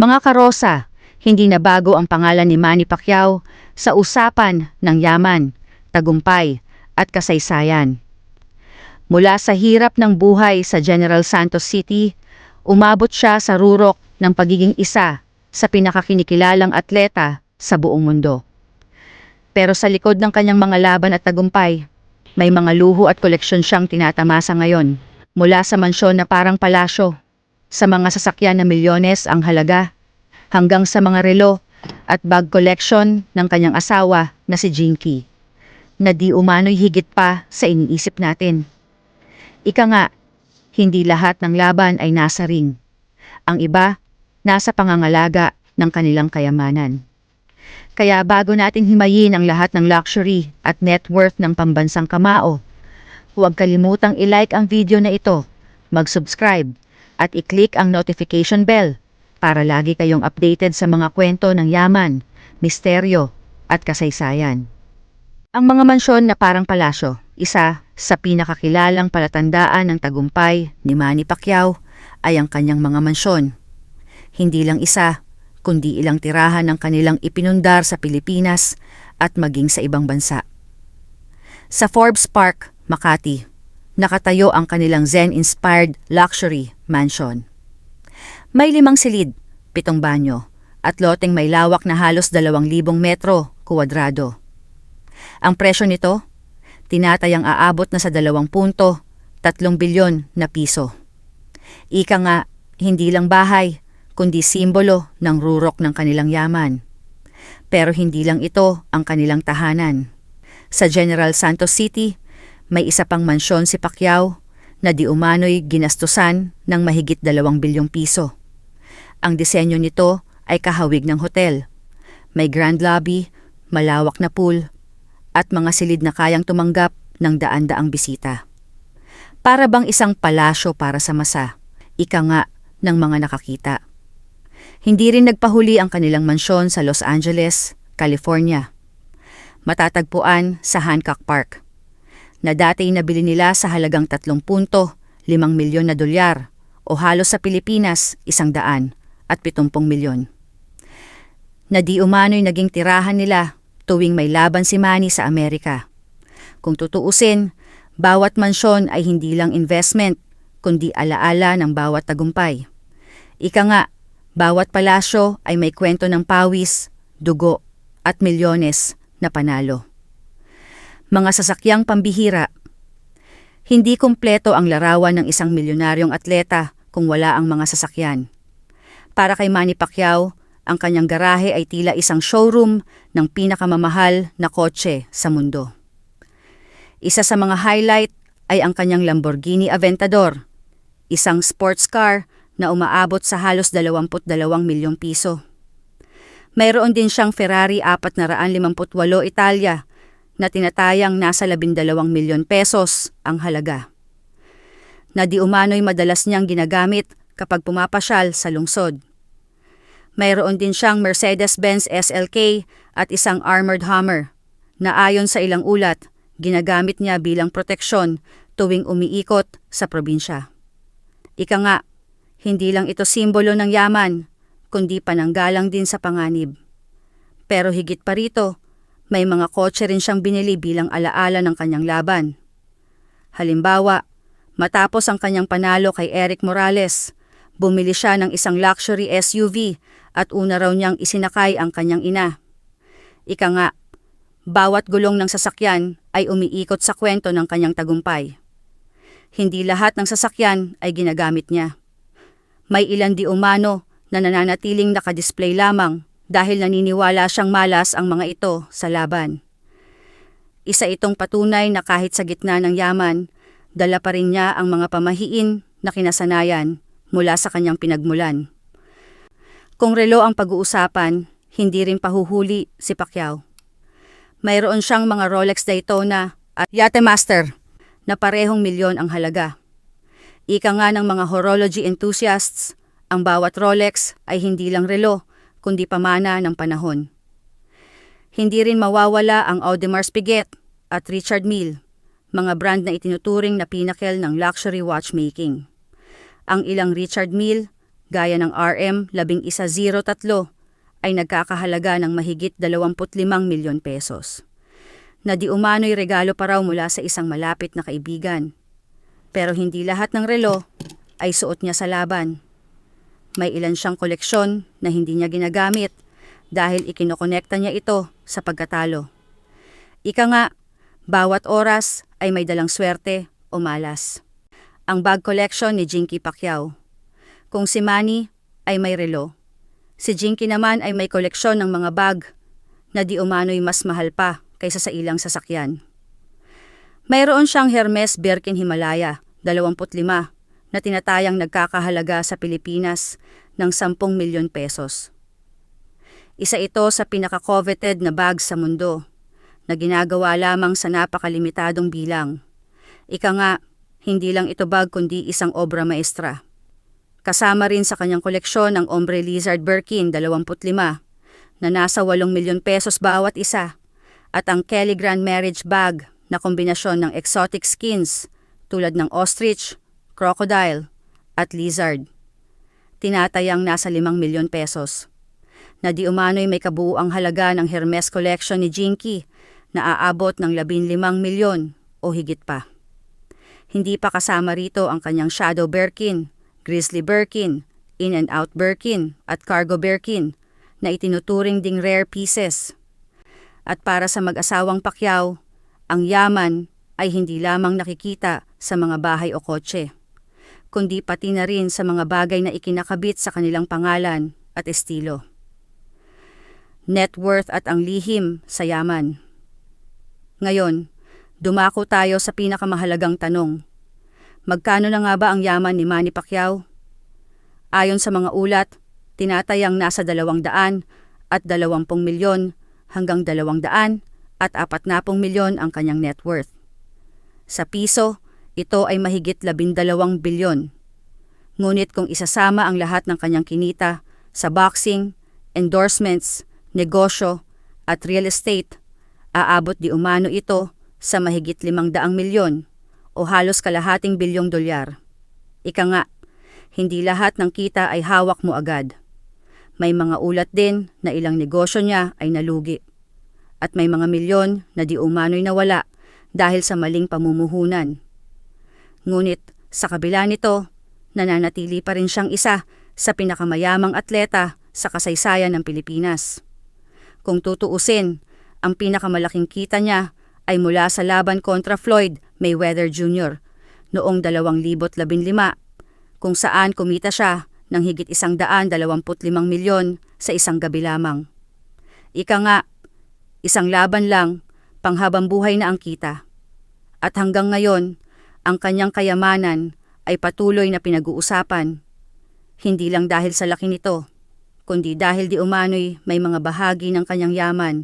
Mga karosa, hindi na bago ang pangalan ni Manny Pacquiao sa usapan ng yaman, tagumpay at kasaysayan. Mula sa hirap ng buhay sa General Santos City, umabot siya sa rurok ng pagiging isa sa pinakakinikilalang atleta sa buong mundo. Pero sa likod ng kanyang mga laban at tagumpay, may mga luho at koleksyon siyang tinatamasa ngayon. Mula sa mansyon na parang palasyo, sa mga sasakyan na milyones ang halaga, hanggang sa mga relo at bag collection ng kanyang asawa na si Jinky, na di umano'y higit pa sa iniisip natin. Ika nga, hindi lahat ng laban ay nasa ring. Ang iba, nasa pangangalaga ng kanilang kayamanan. Kaya bago natin himayin ang lahat ng luxury at net worth ng pambansang kamao, huwag kalimutang i-like ang video na ito, mag-subscribe, at i-click ang notification bell para lagi kayong updated sa mga kwento ng yaman, misteryo, at kasaysayan. Ang mga mansyon na parang palasyo, isa sa pinakakilalang palatandaan ng tagumpay ni Manny Pacquiao ay ang kanyang mga mansyon. Hindi lang isa, kundi ilang tirahan ng kanilang ipinundar sa Pilipinas at maging sa ibang bansa. Sa Forbes Park, Makati, nakatayo ang kanilang Zen-inspired luxury mansion. May limang silid, pitong banyo, at loteng may lawak na halos 2,000 metro kuwadrado. Ang presyo nito, tinatayang aabot na sa 2.3 bilyon na piso. Ika nga, hindi lang bahay, kundi simbolo ng rurok ng kanilang yaman. Pero hindi lang ito ang kanilang tahanan. Sa General Santos City, may isa pang mansyon si Pacquiao na di umano'y ginastusan ng mahigit 2 bilyong piso. Ang disenyo nito ay kahawig ng hotel. May grand lobby, malawak na pool, at mga silid na kayang tumanggap ng daan-daang bisita. Para bang isang palasyo para sa masa, ika nga ng mga nakakita. Hindi rin nagpahuli ang kanilang mansyon sa Los Angeles, California. Matatagpuan sa Hancock Park, na dati nabili nila sa halagang 3.5 milyon na dolyar o halos sa Pilipinas isang daan at 70 milyon. Na di umano'y naging tirahan nila tuwing may laban si Manny sa Amerika. Kung tutuusin, bawat mansyon ay hindi lang investment, kundi alaala ng bawat tagumpay. Ika nga, bawat palasyo ay may kwento ng pawis, dugo, at milyones na panalo. Mga sasakyang pambihira. Hindi kumpleto ang larawan ng isang milyonaryong atleta kung wala ang mga sasakyan. Para kay Manny Pacquiao, ang kanyang garahe ay tila isang showroom ng pinakamamahal na kotse sa mundo. Isa sa mga highlight ay ang kanyang Lamborghini Aventador, isang sports car na umaabot sa halos 22 milyong piso. Mayroon din siyang Ferrari 458 Italia na tinatayang nasa 12 milyon pesos ang halaga. Na di umano'y madalas niyang ginagamit kapag pumapasyal sa lungsod. Mayroon din siyang Mercedes-Benz SLK at isang armored Hummer na ayon sa ilang ulat, ginagamit niya bilang proteksyon tuwing umiikot sa probinsya. Ika nga, hindi lang ito simbolo ng yaman, kundi pananggalang din sa panganib. Pero higit pa rito, may mga kotse rin siyang binili bilang alaala ng kanyang laban. Halimbawa, matapos ang kanyang panalo kay Eric Morales, bumili siya ng isang luxury SUV at una raw niyang isinakay ang kanyang ina. Ika nga, bawat gulong ng sasakyan ay umiikot sa kwento ng kanyang tagumpay. Hindi lahat ng sasakyan ay ginagamit niya. May ilan di umano na nananatiling nakadisplay lamang dahil naniniwala siyang malas ang mga ito sa laban. Isa itong patunay na kahit sa gitna ng yaman, dala pa rin niya ang mga pamahiin na kinasanayan mula sa kanyang pinagmulan. Kung relo ang pag-uusapan, hindi rin pahuhuli si Pacquiao. Mayroon siyang mga Rolex Daytona at Yate Master na parehong milyon ang halaga. Ika nga ng mga horology enthusiasts, ang bawat Rolex ay hindi lang relo, kundi pamana ng panahon. Hindi rin mawawala ang Audemars Piguet at Richard Mille, mga brand na itinuturing na pinnacle ng luxury watchmaking. Ang ilang Richard Mille, gaya ng RM1103 ay nagkakahalaga ng mahigit 25 milyon pesos. Na di umano'y regalo pa raw mula sa isang malapit na kaibigan. Pero hindi lahat ng relo ay suot niya sa laban. May ilan siyang koleksyon na hindi niya ginagamit dahil ikinokonekta niya ito sa pagkatalo. Ika nga, bawat oras ay may dalang swerte o malas. Ang bag collection ni Jinky Pacquiao. Kung si Manny ay may relo, si Jinky naman ay may koleksyon ng mga bag na di umano'y mas mahal pa kaysa sa ilang sasakyan. Mayroon siyang Hermes Birkin Himalaya, 25, na tinatayang nagkakahalaga sa Pilipinas ng 10 milyon pesos. Isa ito sa pinaka-coveted na bag sa mundo na ginagawa lamang sa napakalimitadong bilang. Ika nga, hindi lang ito bag kundi isang obra maestra. Kasama rin sa kanyang koleksyon ang Ombre Lizard Birkin 25 na nasa 8 milyon pesos bawat isa at ang Kelly Grand Marriage Bag na kombinasyon ng exotic skins tulad ng ostrich, crocodile at lizard. Tinatayang nasa 5 milyon pesos. Na di umano'y may kabuuang halaga ng Hermes Collection ni Jinky na aabot ng 15 milyon o higit pa. Hindi pa kasama rito ang kanyang Shadow Birkin, Grizzly Birkin, In and Out Birkin at Cargo Birkin na itinuturing ding rare pieces. At para sa mag-asawang pakyaw, ang yaman ay hindi lamang nakikita sa mga bahay o kotse, kundi pati na rin sa mga bagay na ikinakabit sa kanilang pangalan at estilo. Net worth at ang lihim sa yaman. Ngayon, dumako tayo sa pinakamahalagang tanong. Magkano na nga ba ang yaman ni Manny Pacquiao? Ayon sa mga ulat, tinatayang nasa 200 at 20 milyon hanggang 200 at 40 milyon ang kanyang net worth. Sa piso, ito ay mahigit 12 bilyon. Ngunit kung isasama ang lahat ng kanyang kinita sa boxing, endorsements, negosyo at real estate, aabot di umano ito sa mahigit 500 milyon o halos kalahating bilyong dolyar. Ika nga, hindi lahat ng kita ay hawak mo agad. May mga ulat din na ilang negosyo niya ay nalugi. At may mga milyon na di umano'y nawala dahil sa maling pamumuhunan. Ngunit sa kabila nito, nananatili pa rin siyang isa sa pinakamayamang atleta sa kasaysayan ng Pilipinas. Kung tutuusin, ang pinakamalaking kita niya ay mula sa laban kontra Floyd Mayweather Jr. noong 2015 kung saan kumita siya ng higit isang daan dalawamput limang milyon sa isang gabi lamang. Ika nga, isang laban lang, panghabang buhay na ang kita. At hanggang ngayon, ang kanyang kayamanan ay patuloy na pinag-uusapan. Hindi lang dahil sa laki nito, kundi dahil di umano'y may mga bahagi ng kanyang yaman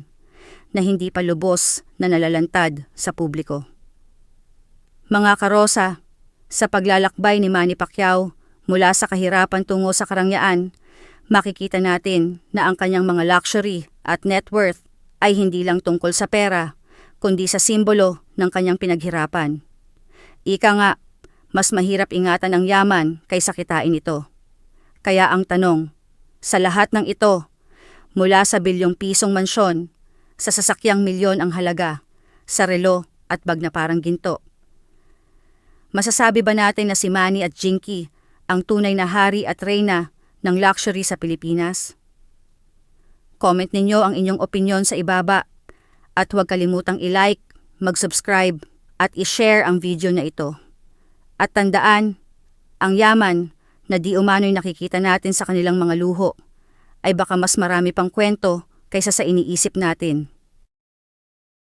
na hindi pa lubos na nalalantad sa publiko. Mga karosa, sa paglalakbay ni Manny Pacquiao mula sa kahirapan tungo sa karangyaan, makikita natin na ang kanyang mga luxury at net worth ay hindi lang tungkol sa pera, kundi sa simbolo ng kanyang pinaghirapan. Ika nga, mas mahirap ingatan ang yaman kaysa kitain ito. Kaya ang tanong, sa lahat ng ito, mula sa bilyong pisong mansyon, sa sasakyang milyon ang halaga, sa relo at bag na parang ginto, Masasabi ba natin na si Manny at Jinky ang tunay na hari at reyna ng luxury sa Pilipinas? Comment ninyo ang inyong opinion sa ibaba at huwag kalimutang i-like, mag-subscribe at i-share ang video na ito. At tandaan, ang yaman na di umano'y nakikita natin sa kanilang mga luho ay baka mas marami pang kwento kaysa sa iniisip natin.